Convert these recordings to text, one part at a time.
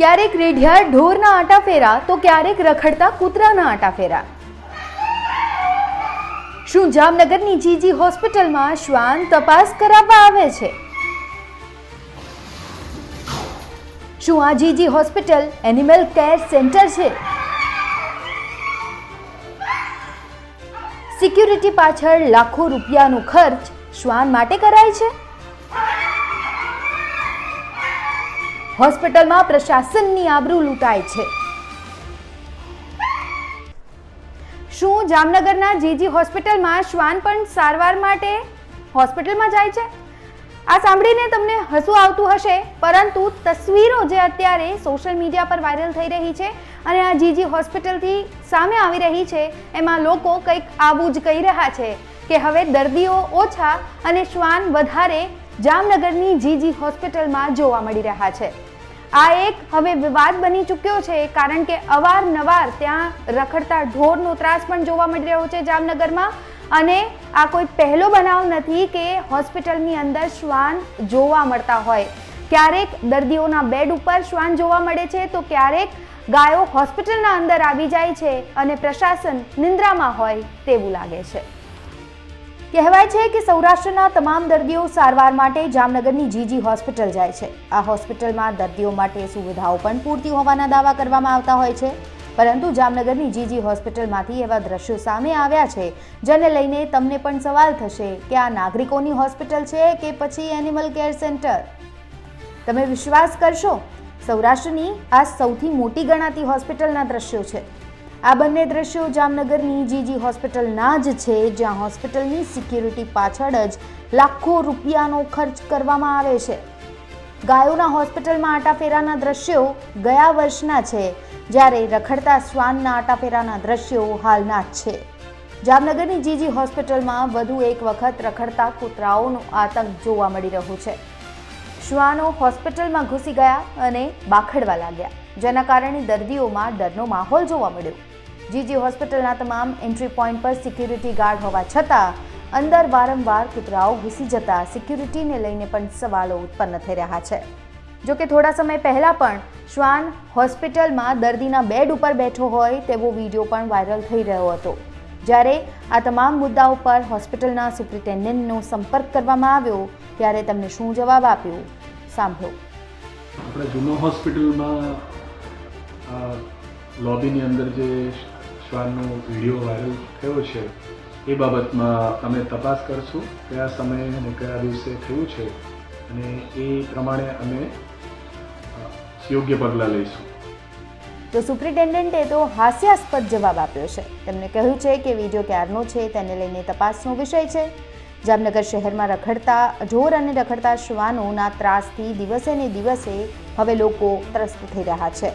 ક્યારેક રેઢિયાર ઢોરના આટા ફેરા, તો ક્યારેક રખડતા કૂતરાના આટા ફેરા. શું જામનગરની જીજી હોસ્પિટલમાં શ્વાન તપાસ કરાવવા આવે છે? શું આ GG hospital animal care centre છે? સિક્યુરિટી પાછળ લાખો રૂપિયાનો ખર્ચ શ્વાન માટે કરાય છે? હોસ્પિટલમાં પ્રશાસનની આબરૂ લૂંટાય છે. શું જામનગરના જીજી હોસ્પિટલમાં શ્વાન પણ સારવાર માટે હોસ્પિટલમાં જાય છે? આ સાંભળીને તમને હસવું આવતું હશે, પરંતુ તસવીરો જે અત્યારે સોશિયલ મીડિયા પર વાયરલ થઈ રહી છે અને આ જીજી હોસ્પિટલથી સામે આવી રહી છે, એમાં લોકો કંઈક આવું જ કહી રહ્યા છે કે હવે દર્દીઓ ઓછા અને શ્વાન વધારે જામનગરની જીજી હોસ્પિટલમાં જોવા મળી રહ્યા છે. આ એક હવે વિવાદ બની ચૂક્યો છે, કારણ કે અવારનવાર ત્યાં રખડતા ઢોરનો ત્રાસ પણ જોવા મળી રહ્યો છે જામનગરમાં. અને આ કોઈ પહેલો બનાવ નથી કે હોસ્પિટલની અંદર શ્વાન જોવા મળતા હોય. ક્યારેક દર્દીઓના બેડ ઉપર શ્વાન જોવા મળે છે, તો ક્યારેક ગાયો હોસ્પિટલના અંદર આવી જાય છે અને પ્રશાસન નિંદ્રામાં હોય તેવું લાગે છે. કહેવાય છે કે સૌરાષ્ટ્રના તમામ દર્દીઓ સારવાર માટે જામનગરની જીજી હોસ્પિટલ જાય છે. આ હોસ્પિટલમાં દર્દીઓ માટે સુવિધાઓ પણ પૂરતી હોવાના દાવા કરવામાં આવતા હોય છે. પરંતુ જામનગરની જીજી હોસ્પિટલમાંથી એવા દ્રશ્યો સામે આવ્યા છે, જેને લઈને તમને પણ સવાલ થશે કે આ નાગરિકોની હોસ્પિટલ છે કે પછી એનિમલ કેર સેન્ટર તમે વિશ્વાસ કરશો? સૌરાષ્ટ્રની આ સૌથી મોટી ગણાતી હોસ્પિટલના દ્રશ્યો છે. આ બંને દ્રશ્યો જામનગરની જીજી હોસ્પિટલના જ છે, જ્યાં હોસ્પિટલની સિક્યુરિટી પાછળ જ લાખો રૂપિયાનો ખર્ચ કરવામાં આવે છે. ગાયોના હોસ્પિટલમાં આટાફેરાના દ્રશ્યો ગયા વર્ષના છે, જ્યારે રખડતા શ્વાનના આટાફેરાના દ્રશ્યો હાલના જ છે. જામનગરની જીજી હોસ્પિટલમાં વધુ એક વખત રખડતા કૂતરાઓનો આતંક જોવા મળી રહ્યો છે. શ્વાનો હોસ્પિટલમાં ઘૂસી ગયા અને બાખડવા લાગ્યા, જેના કારણે દર્દીઓમાં ડરનો માહોલ જોવા મળ્યો. જીજી હોસ્પિટલના તમામ એન્ટ્રી પોઈન્ટ પર સિક્યુરિટી ગાર્ડ હોવા છતાં અંદર વારંવાર કૂતરાઓ ઘૂસી જતા સિક્યુરિટીને લઈને પણ સવાલો ઉત્પન્ન થઈ રહ્યા છે. જો કે થોડા સમય પહેલાં પણ શ્વાન હોસ્પિટલમાં દર્દીના બેડ ઉપર બેઠો હોય તેવો વીડિયો પણ વાયરલ થઈ રહ્યો હતો. જ્યારે આ તમામ મુદ્દાઓ પર હોસ્પિટલના સુપ્રિન્ટેન્ડન્ટનો સંપર્ક કરવામાં આવ્યો, ત્યારે તમને શું જવાબ આપ્યો? સાંભળો. આપણે જૂનો હોસ્પિટલમાં લોબીની અંદર જે શ્વાનનો વીડિયો વાયરલ થયો છે. એ બાબતમાં અમે તપાસ કરશું કયા સમયે અને કયા દિવસે થયું છે અને એ પ્રમાણે અમે યોગ્ય પગલાં લઈશું. તો સુપ્રિન્ટેન્ડન્ટે તો હાસ્યાસ્પદ જવાબ આપ્યો છે. તેમણે કહ્યું છે કે વીડિયો ક્યારનો છે તેને લઈને તપાસનો વિષય છે. જામનગર શહેરમાં રખડતા, ઢોર અને રખડતા શ્વાનોના ત્રાસથી દિવસે ને દિવસે હવે લોકો ત્રસ્ત થઈ રહ્યા છે.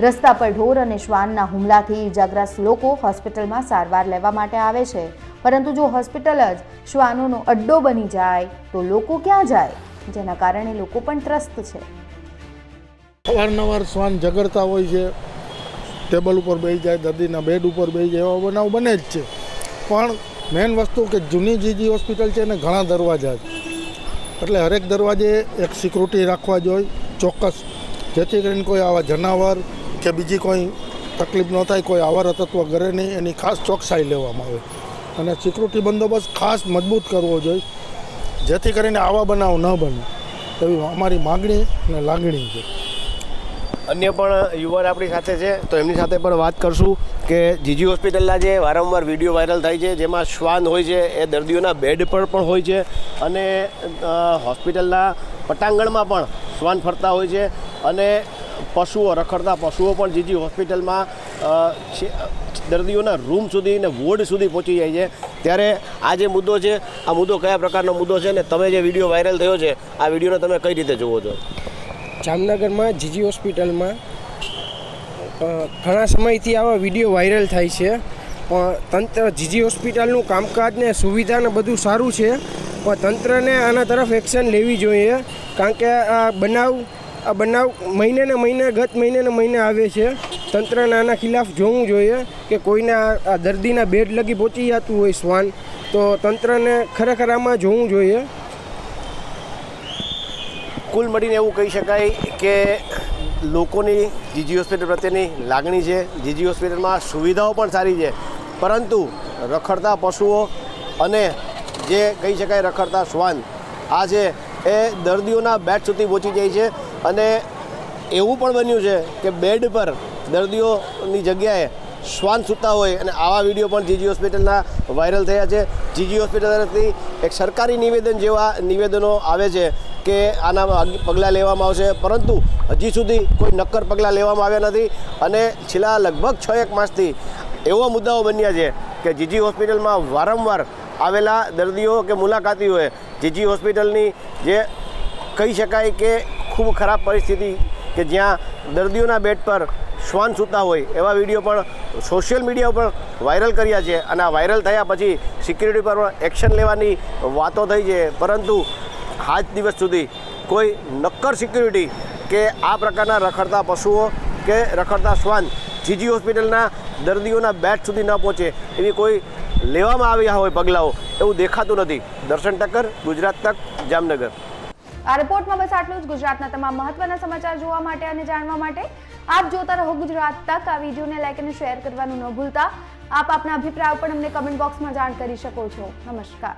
રસ્તા પર ઢોર અને શ્વાનના હુમલાથી ઇજાગ્રસ્ત લોકો હોસ્પિટલમાં સારવાર લેવા માટે આવે છે. પરંતુ જો હોસ્પિટલ જ શ્વાનોનો અડ્ડો બની જાય, તો લોકો ક્યાં જાય? જેના કારણે લોકો પણ ત્રસ્ત છે. અવારનવાર શ્વાન ઝઘડતા હોય છે. ટેબલ ઉપર બેસી જાય, દર્દીના બેડ ઉપર બેસી જાય, એવા બનાવ બને જ છે. પણ મેઇન વસ્તુ કે જૂની જીજી હોસ્પિટલ છે ને ઘણા દરવાજા છે. એટલે હરેક દરવાજે એક સિક્યુરિટી રાખવા જોઈએ, ચોક્કસ. જેથી કરીને કોઈ આવા જનાવર કે બીજી કોઈ તકલીફ ન થાય, કોઈ આવા તત્વ ઘરે નહીં, એની ખાસ ચોકસાઈ લેવામાં આવે. અને સિક્યુરિટી બંદોબસ્ત ખાસ મજબૂત કરવો જોઈએ, જેથી કરીને આવા બનાવ ન બને. એવી અમારી માગણી અને લાગણી છે. અન્ય પણ યુવાન આપણી સાથે છે, તો એમની સાથે પણ વાત કરશું કે જીજી હોસ્પિટલના જે વારંવાર વીડિયો વાયરલ થાય છે, જેમાં શ્વાન હોય છે, એ દર્દીઓના બેડ પર પણ હોય છે અને હોસ્પિટલના પટાંગણમાં પણ શ્વાન ફરતા હોય છે અને પશુઓ, રખડતા પશુઓ પણ જીજી હોસ્પિટલમાં દર્દીઓના રૂમ સુધી ને વોર્ડ સુધી પહોંચી જાય છે. ત્યારે આ જે મુદ્દો છે, આ મુદ્દો કયા પ્રકારનો મુદ્દો છે ને તમે જે વીડિયો વાયરલ થયો છે, આ વિડીયોને તમે કઈ રીતે જુઓ છો? જામનગરમાં જીજી હોસ્પિટલમાં ઘણા સમયથી આવા વીડિયો વાયરલ થાય છે. પણ તંત્ર, જીજી હોસ્પિટલનું કામકાજ ને સુવિધા બધું સારું છે. પણ તંત્રને આના તરફ એક્શન લેવી જોઈએ. કારણ કે આ બનાવ આ બનાવ મહિને ને મહિને, ગત મહિને ને મહિને આવે છે. તંત્રને આના ખિલાફ જોવું જોઈએ કે કોઈને આ દર્દીના બેડ લગી પહોંચી જતું હોય શ્વાન. તો તંત્રને ખરેખર આમાં જોવું જોઈએ. કુલ મળીને એવું કહી શકાય કે લોકોની જીજી હોસ્પિટલ પ્રત્યેની લાગણી છે. જીજી હોસ્પિટલમાં સુવિધાઓ પણ સારી છે. પરંતુ રખડતા પશુઓ અને જે કહી શકાય રખડતા શ્વાન, આ છે એ દર્દીઓના બેડ સુધી પહોંચી જાય છે. અને એવું પણ બન્યું છે કે બેડ પર દર્દીઓની જગ્યાએ શ્વાન સૂતા હોય અને આવા વીડિયો પણ જીજી હોસ્પિટલના વાયરલ થયા છે. જીજી હોસ્પિટલ તરફથી એક સરકારી નિવેદન જેવા નિવેદનો આવે છે કે આના પગલાં લેવામાં આવશે. પરંતુ હજી સુધી કોઈ નક્કર પગલાં લેવામાં આવ્યા નથી અને છેલ્લા લગભગ છ એક માસથી એવા મુદ્દાઓ બન્યા છે કે જીજી હોસ્પિટલમાં વારંવાર આવેલા દર્દીઓ કે મુલાકાતીઓએ જીજી હોસ્પિટલની જે કહી શકાય કે ખૂબ ખરાબ પરિસ્થિતિ કે જ્યાં દર્દીઓના બેડ પર શ્વાન સૂતા હોય, એવા વીડિયો પણ સોશિયલ મીડિયા ઉપર વાયરલ કર્યા છે અને આ વાયરલ થયા પછી સિક્યુરિટી પર પણ એક્શન લેવાની વાતો થઈ છે. પરંતુ આજ દિવસ સુધી કોઈ નક્કર સિક્યુરિટી કે આ પ્રકારના રખડતા પશુઓ કે રખડતા શ્વાન જીજી હોસ્પિટલના દર્દીઓના બેડ સુધી ન પહોંચે એવી કોઈ લેવામાં આવ્યા હોય પગલાઓ એવું દેખાતું નથી. દર્શન ટક્કર, ગુજરાત તક, જામનગર. આ રિપોર્ટમાં બસ આટલું જ. ગુજરાતના તમામ મહત્વના સમાચાર જોવા માટે અને જાણવા માટે આપ જોતા રહો ગુજરાત તક. આ વિડીયોને લાઈક અને શેર કરવાનું ન ભૂલતા. આપ આપના અભિપ્રાયો પણ અમને કમેન્ટ બોક્સમાં જાણ કરી શકો છો. નમસ્કાર.